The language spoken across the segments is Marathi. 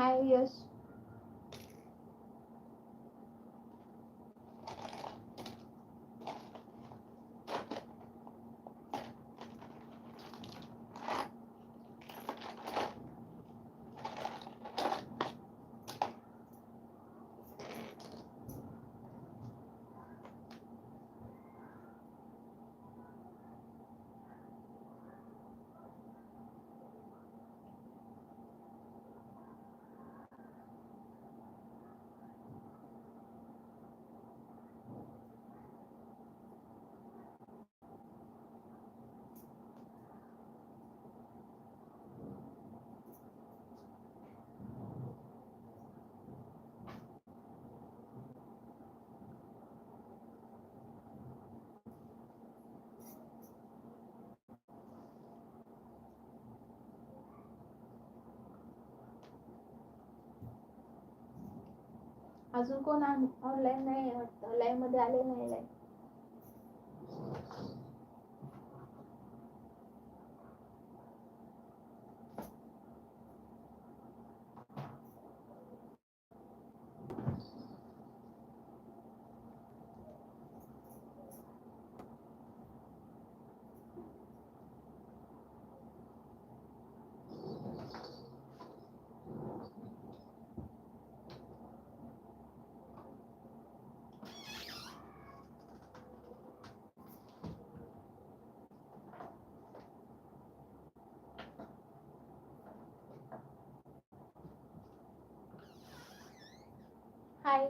हाय यश अजून कोण ऑनलाईन नाही वाटतं. लाईव्हमध्ये आले नाही live hi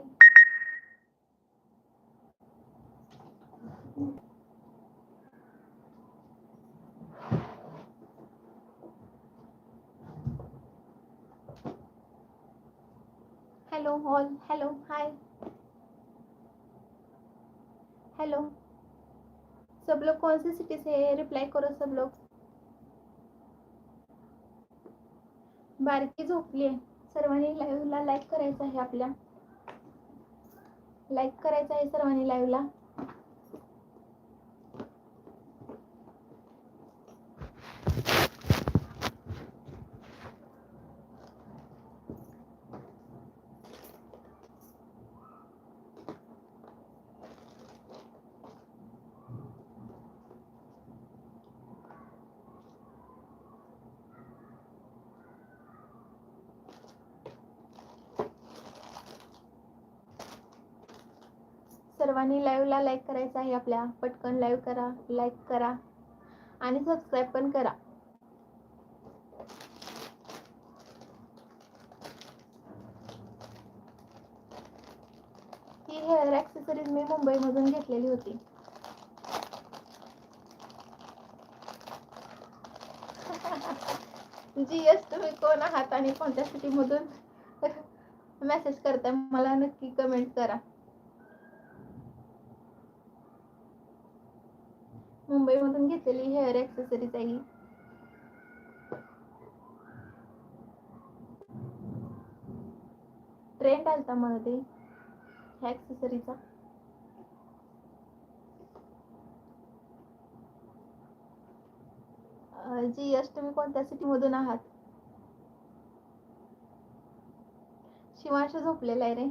hello hall hello hi hello सब लोग कौन सी सिटी से है? रिप्लाई करो सब लोग. बारकी झोपली आहे. सर्वांनी लाईव्हला लाईक करायचं आहे आपल्या. लाईक करायचं आहे सर्वांनी लाईव्हला सर्वांनी लाईव्हला लाईक करायचं आहे आपल्या. पटकन लाईव्ह करा लाईक करा आणि सबस्क्राईब पण करा. ही हेअर ॲक्सेसरीज मी मुंबईमधून घेतलेली होती. जी एस तुम्ही कोण आहात आणि कोणत्या सिटीमधून मेसेज करताय मला नक्की कमेंट करा. मधून घेतलेली हेअर ॲक्सेसरीज आहे ट्रेंड आलता मध्ये ह्या ॲक्सेसरीचा जी यश तुम्ही कोणत्या सिटीमधून आहात? शिवांश झोपलेला आहे रे.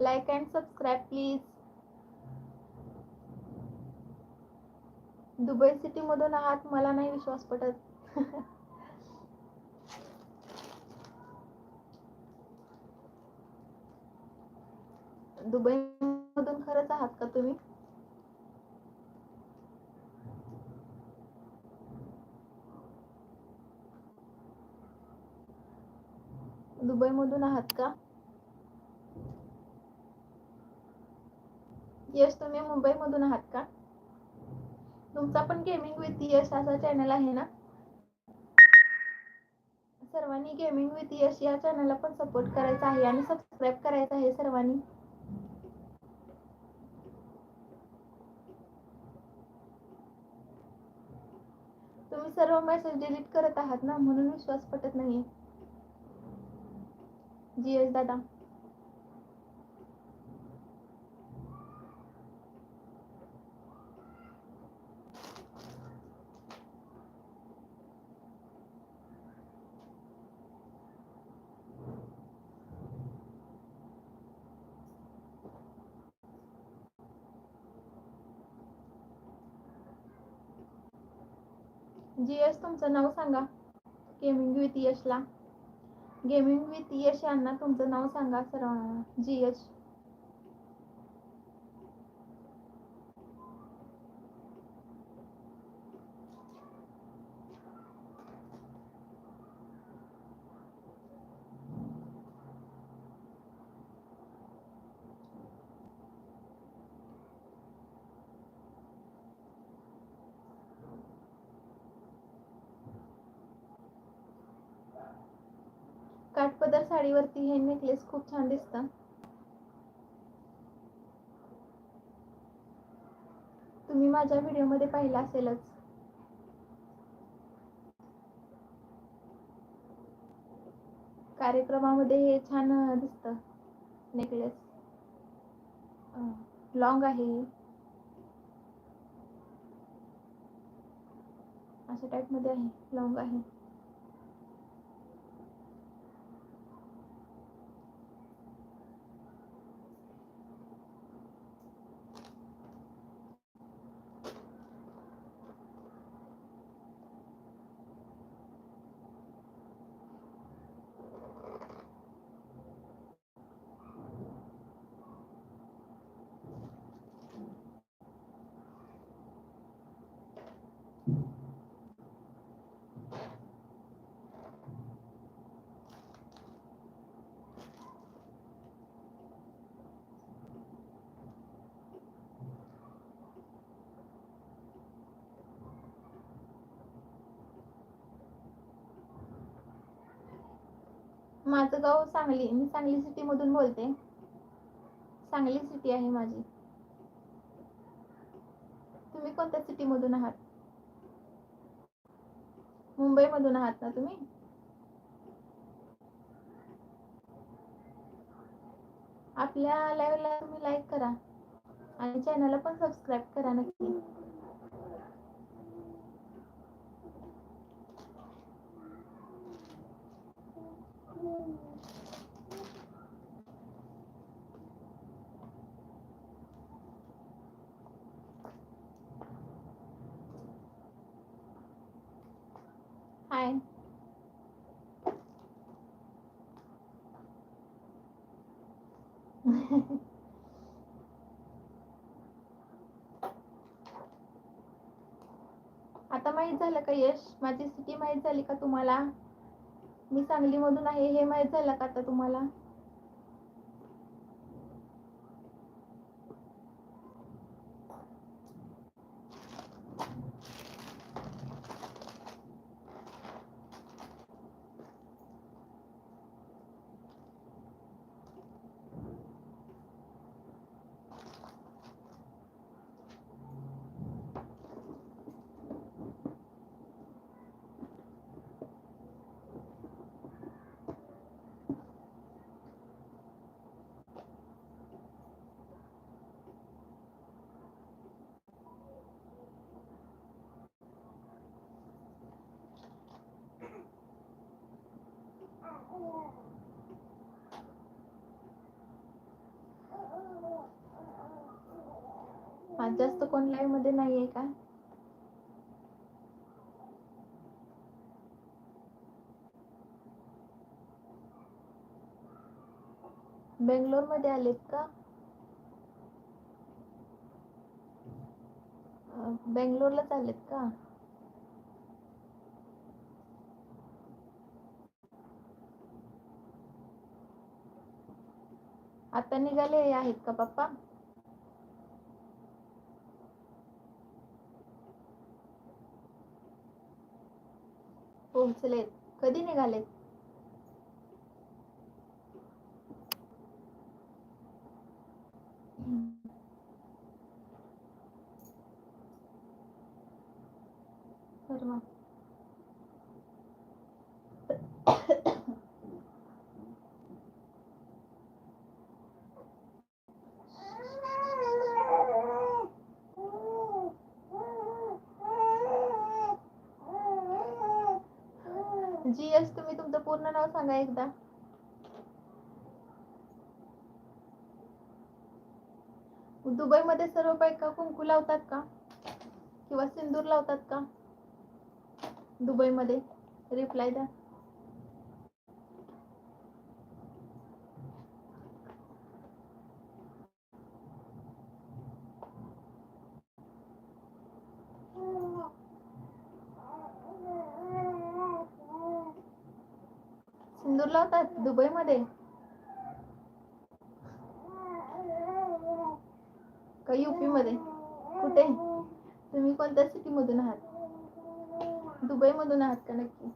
Like and subscribe please Dubai city मधून आहात मला नाही विश्वास पटत दुबई मधून खरंच आहात का तुम्ही? दुबई मधून आहात का? यश तुम्ही मुंबई मधून आहात का? तुमचा पण गेमिंग विथ यश असा चॅनल आहे ना? सर्वांनी गेमिंग विथ यश या चॅनलला पण सपोर्ट करायचा आहे आणि सबस्क्राईब करायचं आहे सर्वांनी. तुम्ही सर्व मेसेज डिलीट करत आहात ना? म्हणून विश्वास पटत नाहीये. जी एस दादा. जी यश तुमचं नाव सांगा. गेमिंग विथ यशला. गेमिंग विथ यश यांना तुमचं नाव सांगा सर्व जी यश. साडीवरती हे नेकलेस खूप छान दिसतं. तुम्ही माझ्या व्हिडिओमध्ये पाहिलं असेलच. कार्यक्रमामध्ये हे छान दिसत. दिसतं नेकलेस लॉंग आहे. अशा टाईपमध्ये आहे. लॉंग आहे. माझं गाव सांगली मी सांगली सिटी मधून बोलते. सांगली सिटी आहे माझी. तुम्ही कोणत्या सिटी मधून आहात? मुंबई मधून आहात ना तुम्ही? आपल्या लाईव्हला तुम्ही लाईक करा आणि चॅनलला पण सबस्क्राईब करा नक्की. हाय आता माहीत झालं का यश? माझी स्थिती माहीत झाली का तुम्हाला? मी सांगलीमधून आहे हे माहीत झालं का आता तुम्हाला? आज जास्त कोण लाईव्हमध्ये नाहीये का? बेंगलोरमध्ये आलेत का? बेंगलोरलाच आलेत का? आता निघाले आहेत का पप्पा? पोहोचलेत. कधी निघालेत परवा जी एस तुम्ही तुमचं पूर्ण नाव सांगा एकदा. दुबई मध्ये सर्व बायका कुंकू लावतात का? किंवा सिंदूर लावतात का? दुबईमध्ये रिप्लाय द्या. तंदूर लावतात दुबईमध्ये? का युपी मध्ये? कुठे? तुम्ही कोणत्या सिटी मधून आहात? दुबई मधून आहात का नक्की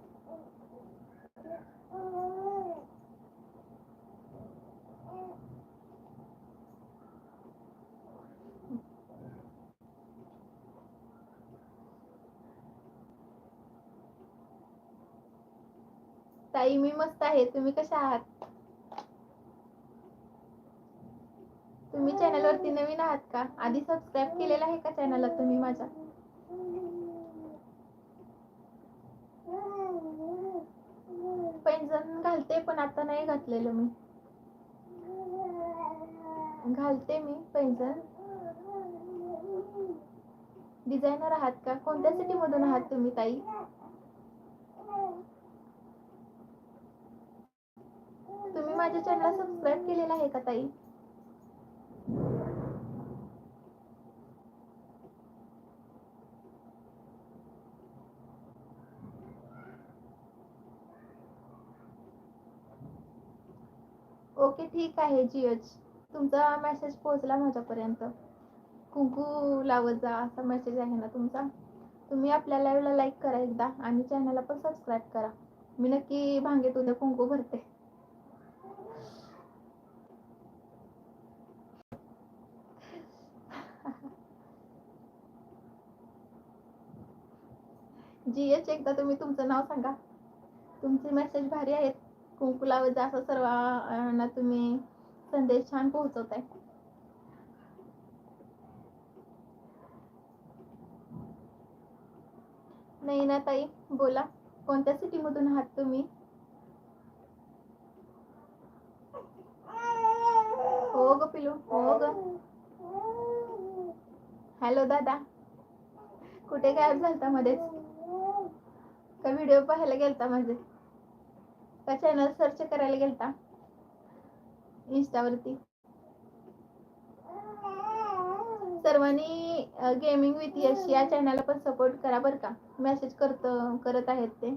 ताई मी मस्त आहे. तुम्ही कशा आहात? तुम्ही चॅनल वरती नवीन आहात का? आधी सबस्क्राईब केलेला आहे का चॅनलला तुम्ही माझ्या पैंजण घालते पण आता नाही घातलेलं मी. घालते मी पैंजण. डिझायनर आहात का? कोणत्या सिटी मधून आहात तुम्ही ताई तुम्ही माझ्या चॅनल सबस्क्राईब केलेला आहे का ताई? ओके ठीक आहे जिओच. तुमचा मेसेज पोहोचला माझ्यापर्यंत. कुंकू लावत जा असा मेसेज आहे ना तुमचा. तुम्ही आपल्या लाईव्हला लाईक करा एकदा आणि चॅनलला पण सबस्क्राईब करा. मी नक्की भांगेत उद्या कुंकू भरते. जी एच एकदा तुम्ही तुमचं नाव सांगा. तुमचे मेसेज भारी आहेत. कुंकू जास्त असं सर्वांना तुम्ही संदेश छान पोहोचवताय. नाही ना ताई बोला. कोणत्या सिटी मधून आहात तुम्ही? हो ग पिलू हो ग. हॅलो दादा. कुठे गायब झालता मध्येच? व्हिडिओ पाहायला गेलता माझे. का चॅनल सर्च करायला गेलता? इंस्टावरती सर्वांनी गेमिंग विथ यश या चॅनलला पण सपोर्ट करा बरं का. मेसेज करत करत आहेत ते.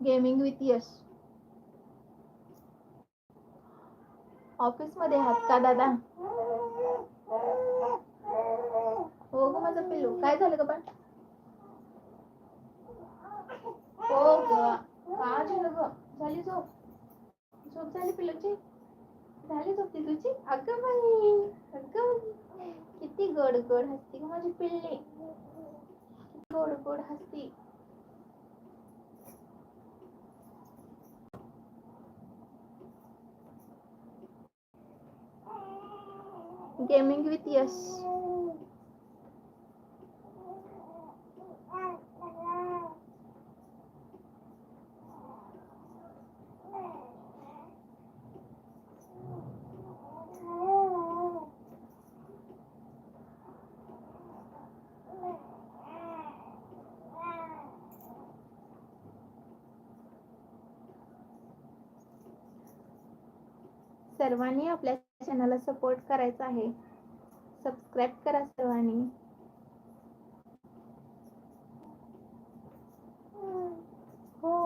Gaming with Yash. ऑफिसमध्ये आहात का दादा? हो ग माझं पिल्लू. काय झालं ग पण? हो ग का झालं ग. झाली झोप. झोप झाली पिल्लूची? झाली झोप ती तुझी अगं बाई अगं किती गोड गोड हसती ग माझी पिल्ली. गोड गोड हसती. गेमिंग विथ यश. सर्वांनी आपल्या चॅनलला सपोर्ट करायचा आहे. करा सर्वांनी. हो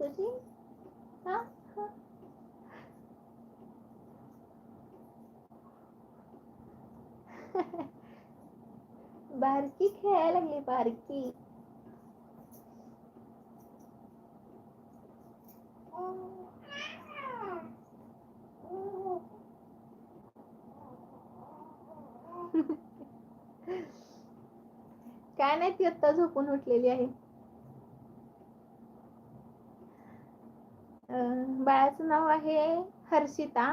तुझी. बारकी खेळायला लागली बारकी. ती आत्ता झोपून उठलेली आहे. बाळाचं नाव आहे हर्षिता.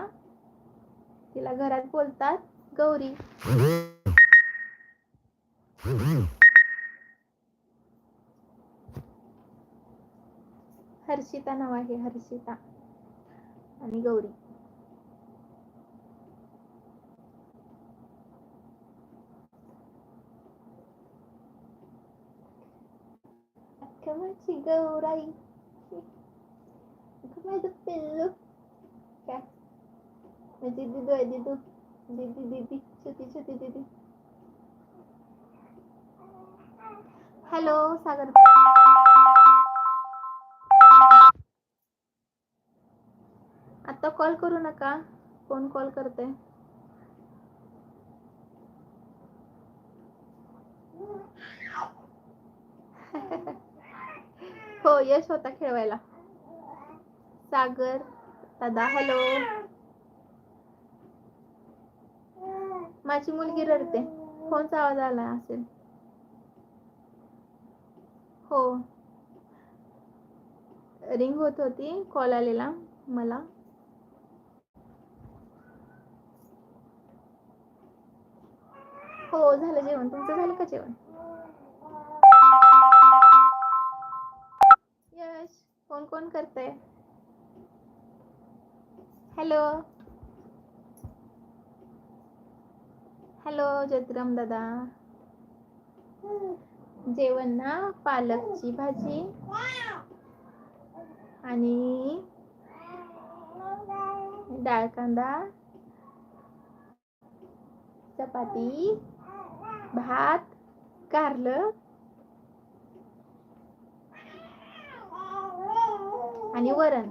तिला घरात बोलतात गौरी. हर्षिता नाव आहे हर्षिता आणि गौरी. अगं माझी गौराई अगं माझं पिल्लू काय माझी दिदू आहे दिदू दीदी दीदी छोटी छोटी दीदी हॅलो सागर आता कॉल करू नका कोण कॉल करते हो यश होता खेळवायला. सागर दादा हॅलो माझी मुलगी रडते. फोनचा आवाज आला असेल. हो. रिंग होत होती कॉल आलेला मला. हो झालं जेवण. तुमचं झालं का जेवण? कोण कोण करतंय? हॅलो हॅलो जतराम दादा. जेवण ना? पालकची भाजी. आणि डाळ कांदा. चपाती. भात. कारलं. आणि वरण.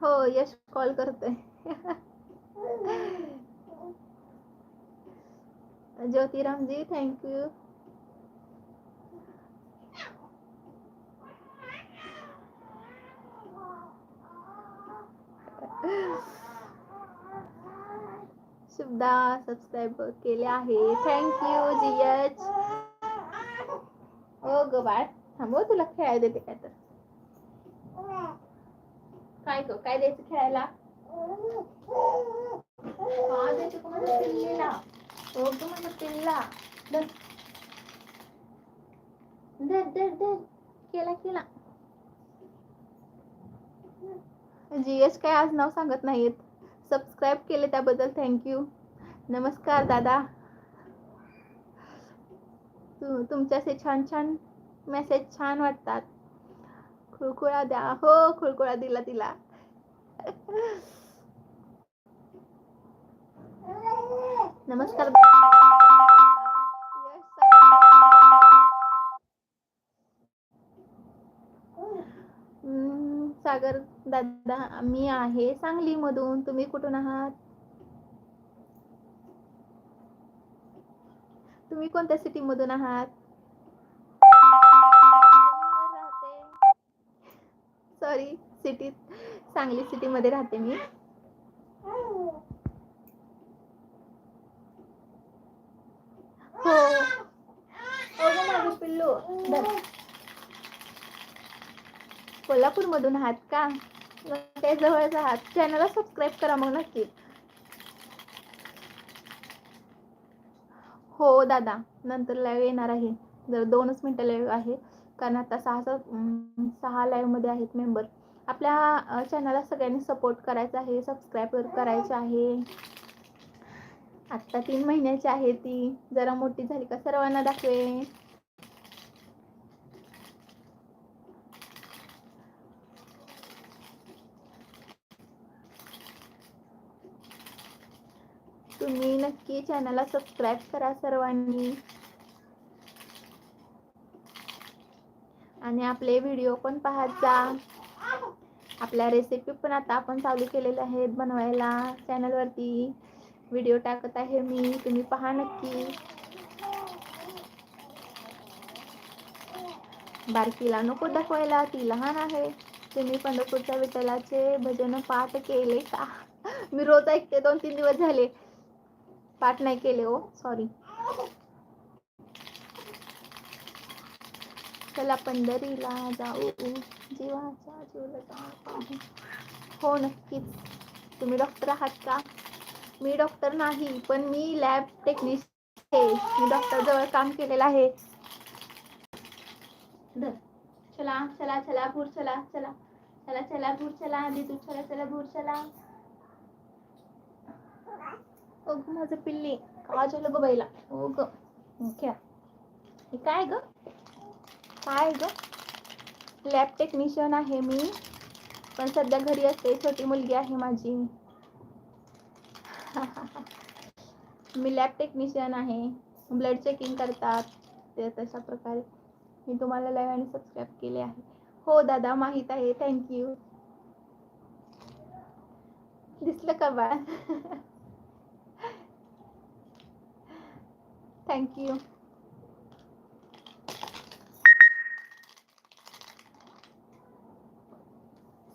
हो यश कॉल करतोय. ज्योतिरामजी थँक्यू शुभदा सबस्क्राईब केले आहे. थँक्यू जियच हो ग बाळ थांबव तुला खेळायला देते काय तर काय ग काय द्यायचं खेळायला? हा द्यायचं का माझ्या पिल्लीला. हो ग माझ्या पिल्ला धर. धर धर धर. केला केला. जीएस काय आज नाव सांगत नाहीत सबस्क्राईब केले त्याबद्दल थँक्यू नमस्कार दादा. तु असे छान छान मेसेज छान वाटतात. खुळखुळा द्या. हो खुळखुळा दिला तिला. नमस्कार यश सागर दादा मी आहे सांगली मधून तुम्ही कुठून आहात? तुम्ही कोणत्या सिटी मधून आहात? सॉरी सिटीत सांगली सिटी मध्ये राहते मी. हो. माझं पिल्लू कोल्हापूर मधून आहात का? ते जवळच आहात. चॅनलला सबस्क्राईब करा मग नक्की. हो, हो दादा. नंतर लाईव्ह येणार आहे. जर दोनच मिनटं लाईव्ह आहे. कारण आता सहा सहा लाईव्हमध्ये आहेत मेंबर आपल्या चॅनलला सगळ्यांनी सपोर्ट करायचा आहे. सबस्क्राईब करायचं आहे. आत्ता तीन महिन्याची आहे ती. जरा मोठी झाली का सर्वांना दाखवे तुम्ही नक्की चॅनलला सबस्क्राईब करा सर्वांनी. आणि आपले व्हिडिओ पण पाहत जा. आपल्या रेसिपी पण आता आपण चालू केलेल्या आहेत बनवायला. चॅनलवरती व्हिडिओ टाकत आहे मी. तुम्ही पहा नक्की. बारकीला नको दाखवायला. ती लहान आहे. तुम्ही पंढरपूरच्या विठ्ठलाचे भजन पाठ केले का? मी रोज ऐकते दोन तीन दिवस झाले. पाठ नाही केले हो सॉरी चला पंढरीला जाऊ. जीवाच्या जीवला हो नक्कीच. तुम्ही डॉक्टर आहात का? मी डॉक्टर नाही पण मी लॅब टेक्निशियन आहे. मी डॉक्टर जवळ काम केलेलं आहे. चला चला चला भूर चला चला. चला चला भूर चला दिदू चला चला भूर चला. अगं माझं पिल्ली का झालं ग बैला हो ग खेळा हे काय ग? काय ग? लॅब टेक्निशियन आहे मी. पण सध्या घरी असते छोटी मुलगी आहे माझी. मी लॅब टेक्निशियन आहे. ब्लड चेकिंग करतात. ते तशा प्रकारे. मी तुम्हाला लाईव्ह आणि सबस्क्राईब केले आहे. हो दादा माहीत आहे. थँक्यू दिसलं का बाळ? थँक्यू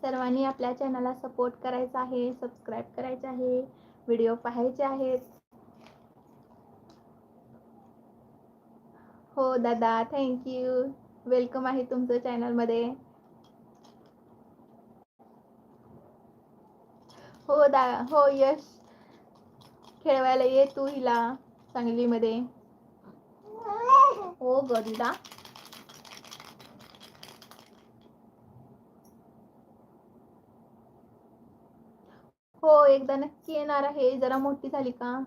सर्वांनी आपल्या चॅनलला सपोर्ट करायचा आहे सबस्क्राईब करायचे आहे व्हिडिओ पाहायचे आहेत. हो दादा थँक्यू वेलकम आहे तुमचं चॅनलमध्ये. हो दा हो यश. खेळवायला ये तू हिला सांगलीमध्ये. हो ग दिदा हो एकदा नक्की येणार आहे. जरा मोठी झाली का?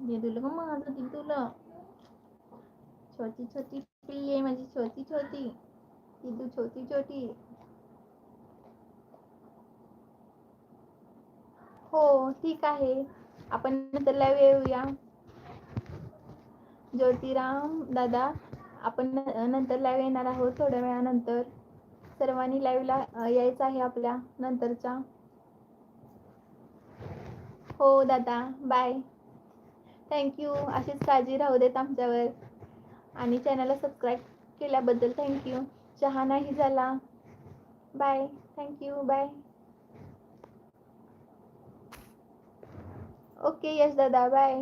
दिदूला का माझं दिदूला छोटी छोटी पिल्ली आहे माझी छोटी छोटी. दिदू छोटी छोटी. हो ठीक आहे. आपण नंतर लाईव्ह येऊया. ज्योतिराम दादा आपण नंतर लाईव्ह येणार आहोत थोड्या वेळानंतर. सर्वांनी लाईव्हला यायचं आहे आपल्या नंतरच्या. हो दादा. बाय थँक्यू अशीच काळजी राहू देत आमच्यावर. आणि चॅनलला सबस्क्राईब केल्याबद्दल थँक्यू चहा नाही झाला. Bye thank you bye okay Yash दादा बाय